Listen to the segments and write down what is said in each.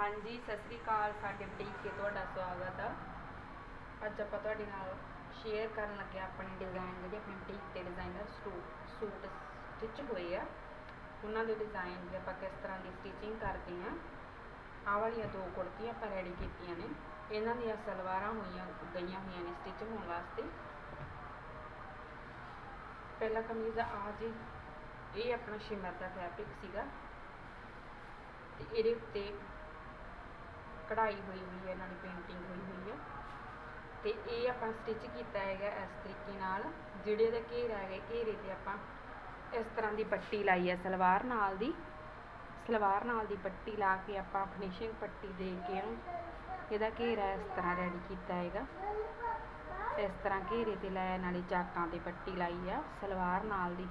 ਹਾਂਜੀ, ਸਤਿ ਸ੍ਰੀ ਅਕਾਲ ਸਾਡੇ ਬੁਟੀਕ ਤੇ ਤੁਹਾਡਾ ਸਵਾਗਤ ਆ। ਅੱਜ ਆਪਾਂ ਤੁਹਾਡੇ ਨਾਲ ਸ਼ੇਅਰ ਕਰਨ ਲੱਗੇ ਆਪਣੇ ਡਿਜ਼ਾਈਨ ਜਿਹੜੇ ਆਪਣੇ ਬੁਟੀਕ ਤੇ ਡਿਜ਼ਾਈਨਰ ਸੂਟ ਸੂਟ ਸਟਿਚ ਹੋਏ ਆ। ਉਹਨਾਂ ਦੇ ਡਿਜ਼ਾਈਨ ਵੀ ਆਪਾਂ ਕਿਸ ਤਰ੍ਹਾਂ ਦੀ ਸਟਿਚਿੰਗ ਕਰਦੇ ਆ। ਆਹ ਵਾਲੀਆਂ ਦੋ ਕੁੜਤੀਆਂ ਆਪਾਂ ਰੈਡੀ ਕੀਤੀਆਂ ਨੇ। ਇਹਨਾਂ ਦੀਆਂ ਸਲਵਾਰਾਂ ਹੋਈਆਂ, ਗਈਆਂ ਹੋਈਆਂ ਨੇ ਸਟਿਚ ਹੋਣ ਵਾਸਤੇ। ਪਹਿਲਾ ਕਮੀਜ਼ ਆ ਜੀ, ਇਹ ਆਪਣਾ ਸ਼ਿਮਰ ਦਾ ਫੈਬਰਿਕ ਸੀਗਾ। ਤੇ ਇਹਦੇ ਉੱਤੇ ਕਢਾਈ ਹੋਈ ਹੋਈ ਹੈ, ਨਾਲ ਪੇਂਟਿੰਗ ਹੋਈ ਹੋਈ ਹੈ। ਤੇ ਇਹ ਆਪਾਂ ਸਟਿਚ ਕੀਤਾ ਹੈਗਾ ਇਸ ਤਰੀਕੇ ਨਾਲ, ਜਿਹੜੇ ਇਹਦੇ ਘੇਰਾ ਹੈਗਾ, ਘੇਰੇ ਤੇ ਆਪਾਂ ਇਸ ਤਰ੍ਹਾਂ ਦੀ ਪੱਟੀ ਲਾਈ ਹੈ, ਸਲਵਾਰ ਨਾਲ ਦੀ। ਸਲਵਾਰ ਨਾਲ ਦੀ ਪੱਟੀ ਲਾ ਕੇ ਆਪਾਂ ਫਿਨਿਸ਼ਿੰਗ ਪੱਟੀ ਦੇ ਕੇ ਇਹਨੂੰ ਇਹਦਾ ਘੇਰਾ ਇਸ ਤਰ੍ਹਾਂ ਰੈਡੀ ਕੀਤਾ ਹੈਗਾ। ਇਸ ਤਰ੍ਹਾਂ ਘੇਰੇ ਤੇ ਲਾਇਆ, ਨਾਲੇ ਚਾਕਾਂ ਤੇ ਪੱਟੀ ਲਾਈ ਆ, ਸਲਵਾਰ ਨਾਲ ਦੀ।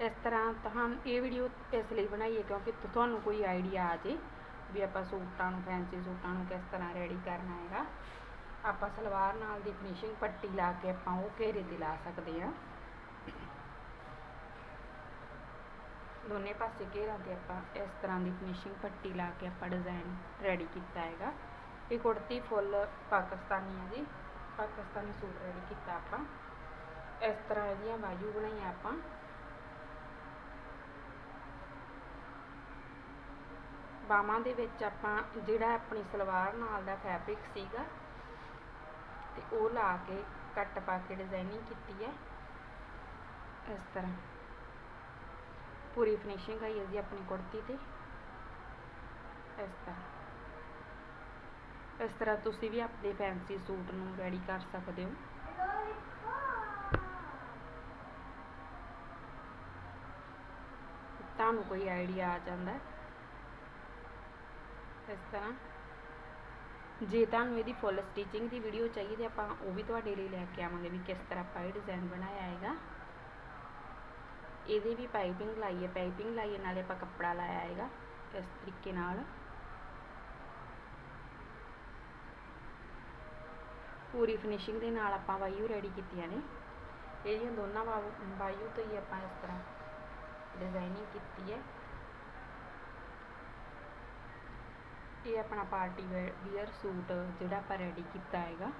ਇਸ ਤਰ੍ਹਾਂ ਤੁਹਾਨੂੰ ਇਹ ਵੀਡੀਓ ਇਸ ਲਈ ਬਣਾਈ ਹੈ ਕਿਉਂਕਿ ਤੁਹਾਨੂੰ ਕੋਈ ਆਈਡੀਆ ਆ ਜੇ। ਵੀ ਆਪਾਂ ਸੂਟਾਂ ਨੂੰ ਫੈਂਸੀ ਸੂਟਾਂ ਨੂੰ ਕਿਸ ਤਰ੍ਹਾਂ ਰੈਡੀ ਕਰਨਾ ਹੈਗਾ। ਆਪਾਂ ਸਲਵਾਰ ਨਾਲ ਦੀ ਫਿਨਿਸ਼ਿੰਗ ਪੱਟੀ ਲਾ ਕੇ ਆਪਾਂ ਉਹ ਘੇਰੇ ਤੇ ਲਾ ਸਕਦੇ ਹਾਂ। ਦੋਨੇ ਪਾਸੇ ਘੇਰਾ ਤੇ ਆਪਾਂ ਇਸ ਤਰ੍ਹਾਂ ਦੀ ਫਿਨਿਸ਼ਿੰਗ ਪੱਟੀ ਲਾ ਕੇ ਆਪਾਂ ਡਿਜ਼ਾਈਨ ਰੈਡੀ ਕੀਤਾ ਹੈਗਾ। ਇਹ ਕੁੜਤੀ ਫੁੱਲ ਪਾਕਿਸਤਾਨੀ ਹੈ ਜੀ। ਪਾਕਿਸਤਾਨੀ ਸੂਟ ਰੈਡੀ ਕੀਤਾ ਆਪਾਂ। ਇਸ ਤਰ੍ਹਾਂ ਇਹਦੀਆਂ ਬਾਜੂ ਬਣਾਈਆਂ ਆਪਾਂ। ਬਾਹਾਂ ਦੇ ਵਿੱਚ ਆਪਾਂ ਜਿਹੜਾ ਆਪਣੀ ਸਲਵਾਰ ਨਾਲ ਦਾ ਫੈਬਰਿਕ ਸੀਗਾ, ਤੇ ਉਹ ਲਾ ਕੇ ਕੱਟ ਪਾ ਕੇ ਡਿਜ਼ਾਈਨਿੰਗ ਕੀਤੀ ਹੈ। ਇਸ ਤਰ੍ਹਾਂ। ਪੂਰੀ ਫਿਨਿਸ਼ਿੰਗ ਆਈ ਹੈ ਜੀ ਆਪਣੀ ਕੁੜਤੀ ਤੇ। ਇਸ ਤਰ੍ਹਾਂ। ਇਸ ਤਰ੍ਹਾਂ ਤੁਸੀਂ ਵੀ ਆਪਣੇ ਫੈਂਸੀ ਸੂਟ ਨੂੰ ਰੈਡੀ ਕਰ ਸਕਦੇ ਹੋ। ਤੁਹਾਨੂੰ ਕੋਈ ਆਈਡੀਆ ਆ ਜਾਂਦਾ ਹੈ। ਇਸ ਤਰ੍ਹਾਂ। ਜੇ ਤੁਹਾਨੂੰ ਇਹਦੀ ਫੁੱਲ ਸਟਿਚਿੰਗ ਦੀ ਵੀਡੀਓ ਚਾਹੀਦੀ ਹੈ, ਆਪਾਂ ਉਹ ਵੀ ਤੁਹਾਡੇ ਲਈ ਲੈ ਕੇ ਆਵਾਂਗੇ ਵੀ ਕਿਸ ਤਰ੍ਹਾਂ ਆਪਾਂ ਇਹ ਡਿਜ਼ਾਈਨ ਬਣਾਇਆ ਹੈਗਾ। ਇਹਦੇ ਵੀ ਪਾਈਪਿੰਗ ਲਾਈ ਹੈ ਪਾਈਪਿੰਗ ਲਾਈ ਹੈ ਨਾਲੇ ਆਪਾਂ ਕੱਪੜਾ ਲਾਇਆ ਹੈਗਾ ਇਸ ਤਰੀਕੇ ਨਾਲ। ਪੂਰੀ ਫਿਨਿਸ਼ਿੰਗ ਦੇ ਨਾਲ ਆਪਾਂ ਵਾਯੂ ਰੈਡੀ ਕੀਤੀਆਂ ਨੇ। ਇਹਦੀਆਂ ਦੋਨਾਂ ਵਾ- ਵਾਯੂ ਤੋਂ ਹੀ ਆਪਾਂ ਇਸ ਤਰ੍ਹਾਂ ਡਿਜ਼ਾਈਨਿੰਗ ਕੀਤੀ ਹੈ। ਇਹ ਆਪਣਾ ਪਾਰਟੀ ਵੀਅਰ ਸੂਟ ਜਿਹੜਾ ਆਪਾਂ ਰੈਡੀ ਕੀਤਾ ਹੈਗਾ।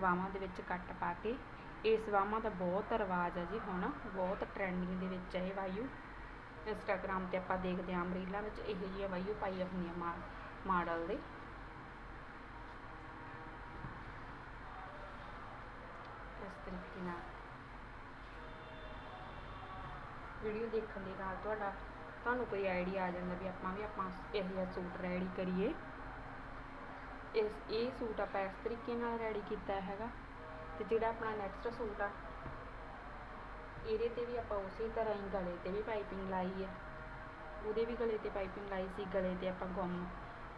ਬਾਹਾਂ ਦੇ ਵਿੱਚ ਕੱਟ ਪਾ ਕੇ, ਇਸ ਬਾਹਾਂ ਦਾ ਬਹੁਤ ਰਿਵਾਜ ਹੈ ਜੀ ਹੁਣ, ਬਹੁਤ ਟ੍ਰੈਂਡਿੰਗ ਦੇ ਵਿੱਚ ਹੈ ਇਹ ਵਾਯੂ। ਇੰਸਟਾਗ੍ਰam ਤੇ ਆਪਾਂ ਦੇਖਦੇ ਹਾਂ ਅਮਰੀਲਾ ਵਿੱਚ ਇਹੋ ਜਿਹੀਆਂ ਵਾਯੂ ਪਾਈਆਂ ਹੁੰਦੀਆਂ ਮਾ, ਮਾਡਲ ਦੇ। ਇਸ ਤਰੀਕੇ ਨਾਲ। ਵੀਡੀਓ ਦੇਖਣ ਦੇ ਨਾਲ ਤੁਹਾਡਾ ਤੁਹਾਨੂੰ ਕੋਈ ਆਈਡੀਆ ਆ ਜਾਂਦਾ ਵੀ ਆਪਾਂ ਵੀ ਆਪਾਂ ਇਹੋ ਜਿਹਾ ਸੂਟ ਰੈਡੀ ਕਰੀਏ। ਇਸ, ਇਹ ਸੂਟ ਆਪਾਂ ਇਸ ਤਰੀਕੇ ਨਾਲ ਰੈਡੀ ਕੀਤਾ ਹੈਗਾ। ਤੇ ਜਿਹੜਾ ਆਪਣਾ ਨੈਕਸਟ ਸੂਟ ਆ, ਇਹਦੇ ਤੇ ਵੀ ਆਪਾਂ ਉਸੇ ਤਰ੍ਹਾਂ ਹੀ ਗਲੇ ਤੇ ਵੀ ਪਾਈਪਿੰਗ ਲਾਈ ਹੈ ਉਹਦੇ ਵੀ ਗਲੇ ਤੇ ਪਾਈਪਿੰਗ ਲਾਈ ਸੀ, ਗਲੇ ਤੇ ਆਪਾਂ ਗੁੰਮ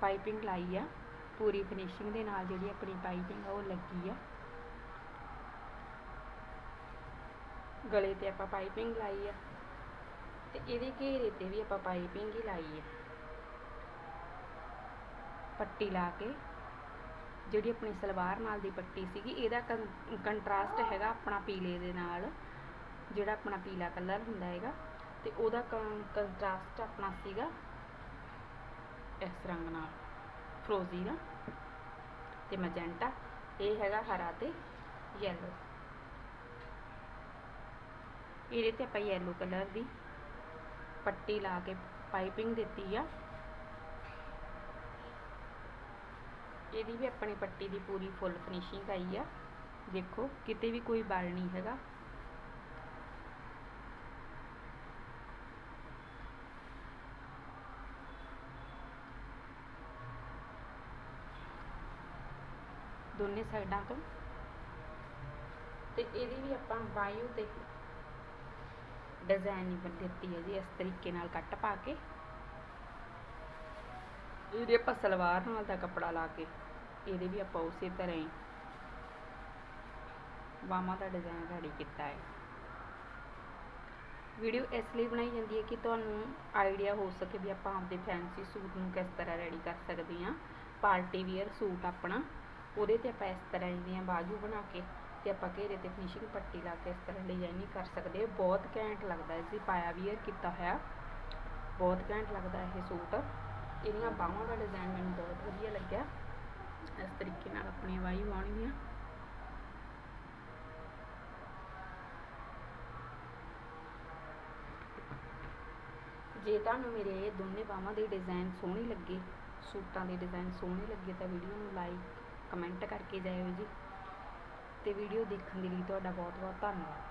ਪਾਈਪਿੰਗ ਲਾਈ ਆ। ਪੂਰੀ ਫਿਨਿਸ਼ਿੰਗ ਦੇ ਨਾਲ ਜਿਹੜੀ ਆਪਣੀ ਪਾਈਪਿੰਗ ਆ, ਉਹ ਲੱਗੀ ਆ। ਗਲੇ ਤੇ ਆਪਾਂ ਪਾਈਪਿੰਗ ਲਾਈ ਆ। ਤੇ ਇਹਦੇ ਘੇਰੇ ਤੇ ਵੀ ਆਪਾਂ ਪਾਈਪਿੰਗ ਹੀ ਲਾਈ ਹੈ ਪੱਟੀ ਲਾ ਕੇ, ਜਿਹੜੀ ਆਪਣੀ ਸਲਵਾਰ ਨਾਲ ਦੀ ਪੱਟੀ ਸੀਗੀ, ਇਹਦਾ ਕੰਟਰਾਸਟ ਹੈਗਾ ਆਪਣਾ ਪੀਲੇ ਦੇ ਨਾਲ, ਜਿਹੜਾ ਆਪਣਾ ਪੀਲਾ ਕਲਰ ਹੁੰਦਾ ਹੈਗਾ, ਤੇ ਉਹਦਾ ਕੰਟਰਾਸਟ ਆਪਣਾ ਸੀਗਾ ਇਸ ਰੰਗ ਨਾਲ ਫਰੋਜ਼ੀ ਦਾ ਤੇ ਮੈਜੈਂਟਾ ਇਹ ਹੈਗਾ ਹਰਾ ਤੇ ਯੈਲੋ ਇਹਦੇ ਤੇ ਆਪਾਂ ਯੈਲੋ ਕਲਰ ਦੀ ਪੱਟੀ ਲਾ ਕੇ ਪਾਈਪਿੰਗ ਦਿੱਤੀ ਆ। ਇਹਦੀ ਵੀ ਆਪਣੀ ਪੱਟੀ ਦੀ ਪੂਰੀ ਫੁੱਲ ਫਿਨਿਸ਼ਿੰਗ ਆਈ ਆ। ਦੇਖੋ, ਕਿਤੇ ਵੀ ਕੋਈ ਬਲ ਨਹੀਂ ਹੈਗਾ। ਦੋਨੇ ਸਾਈਡਾਂ ਤੋਂ। ਤੇ ਇਹਦੀ ਵੀ ਆਪਾਂ ਬਾਯੂ ਤੇ ਡਿਜ਼ਾਈਨ ਦਿੱਤੀ ਹੈ ਜੀ ਇਸ ਤਰੀਕੇ ਨਾਲ ਕੱਟ ਪਾ ਕੇ। ਇਹਦੇ ਆਪਾਂ ਸਲਵਾਰ ਨਾਲ ਦਾ ਕੱਪੜਾ ਲਾ ਕੇ, ਇਹਦੇ ਵੀ ਆਪਾਂ ਉਸੇ ਤਰ੍ਹਾਂ ਹੀ ਬਾਹਾਂ ਦਾ ਡਿਜ਼ਾਈਨ ਰੈਡੀ ਕੀਤਾ ਹੈ। ਵੀਡੀਓ ਇਸ ਲਈ ਬਣਾਈ ਜਾਂਦੀ ਹੈ ਕਿ ਤੁਹਾਨੂੰ ਆਈਡੀਆ ਹੋ ਸਕੇ ਵੀ ਆਪਾਂ ਆਪਦੇ ਫੈਂਸੀ ਸੂਟ ਨੂੰ ਕਿਸ ਤਰ੍ਹਾਂ ਰੈਡੀ ਕਰ ਸਕਦੇ ਹਾਂ। ਪਾਰਟੀ ਵੇਅਰ ਸੂਟ ਆਪਣਾ, ਉਹਦੇ ਤੇ ਆਪਾਂ ਇਸ ਤਰ੍ਹਾਂ ਦੀਆਂ ਬਾਜੂ ਬਣਾ ਕੇ ਤੇ ਆਪਾਂ ਘੇਰੇ ਤੇ ਫਿਨਿਸ਼ਿੰਗ ਪੱਟੀ ਲਾ ਕੇ ਇਸ ਤਰ੍ਹਾਂ ਡਿਜ਼ਾਈਨਿੰਗ ਕਰ ਸਕਦੇ। ਬਹੁਤ ਘੈਂਟ ਲੱਗਦਾ ਹੈ ਜੀ, ਪਾਇਆ ਵੀਅਰ ਕੀਤਾ ਹੋਇਆ। ਬਹੁਤ ਘੈਂਟ ਲੱਗਦਾ ਇਹ ਸੂਟ। ਇਹਦੀਆਂ ਬਾਹਾਂ ਦਾ ਡਿਜ਼ਾਈਨ ਮੈਨੂੰ ਬਹੁਤ ਵਧੀਆ ਲੱਗਿਆ। ਇਸ ਤਰੀਕੇ ਨਾਲ ਆਪਣੀ ਵਾਈ ਪਾਉਣੀ ਆ ਜੇ ਤੁਹਾਨੂੰ ਮੇਰੇ ਇਹ ਦੋਨੇ ਬਾਹਾਂ ਦੇ ਡਿਜ਼ਾਈਨ ਸੋਹਣੇ ਲੱਗੇ, ਸੂਟਾਂ ਦੇ ਡਿਜ਼ਾਈਨ ਸੋਹਣੇ ਲੱਗੇ ਤਾਂ ਵੀਡੀਓ ਨੂੰ ਲਾਈਕ ਕਮੈਂਟ ਕਰਕੇ ਜਾਇਓ ਜੀ। ਅਤੇ ਵੀਡੀਓ ਦੇਖਣ ਦੇ ਲਈ ਤੁਹਾਡਾ ਬਹੁਤ ਬਹੁਤ ਧੰਨਵਾਦ।